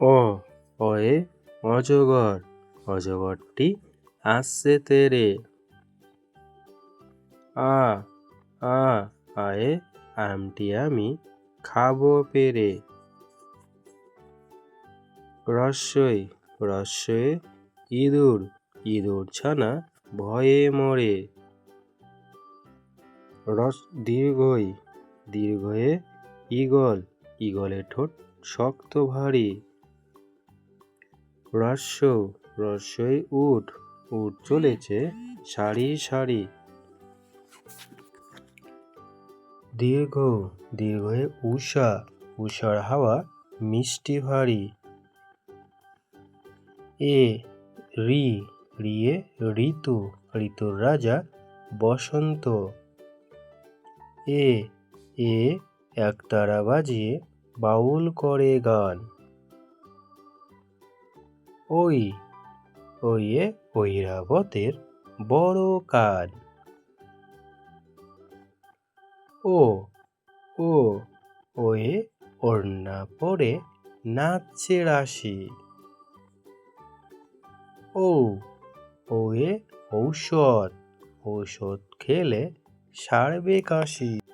অ অয়ে অজগর। অজগরটি আসছে তেরে। আ আ, আয়ে আমটি আমি খাব পেরে। রস্যই রস্যয়ে ইঁদুর। ইঁদুর ছানা ভয়ে মরে। রস, দীর্ঘই, দীর্ঘয়ে ঈগল। ঈগলের ঠোঁট শক্ত ভারী। রস্য রস্যই উঠ উঠ চলেছে সারি সারি। দীর্ঘ, দীর্ঘয়ে উষা, উষার হাওয়া মিষ্টি ভারী। এ, রি, রিয়ে ঋতু, ঋতুর রাজা বসন্ত। এ এ একতারা বাজিয়ে বাউল করে গান। ওই ওইয়ে ঐরাবতের বড় কাজ। ও ও ওয়ে ওড়না পরে নাচছে রাশি। ও ওয়ে ঔষধ ঔষধ খেলে সারবে কাশি।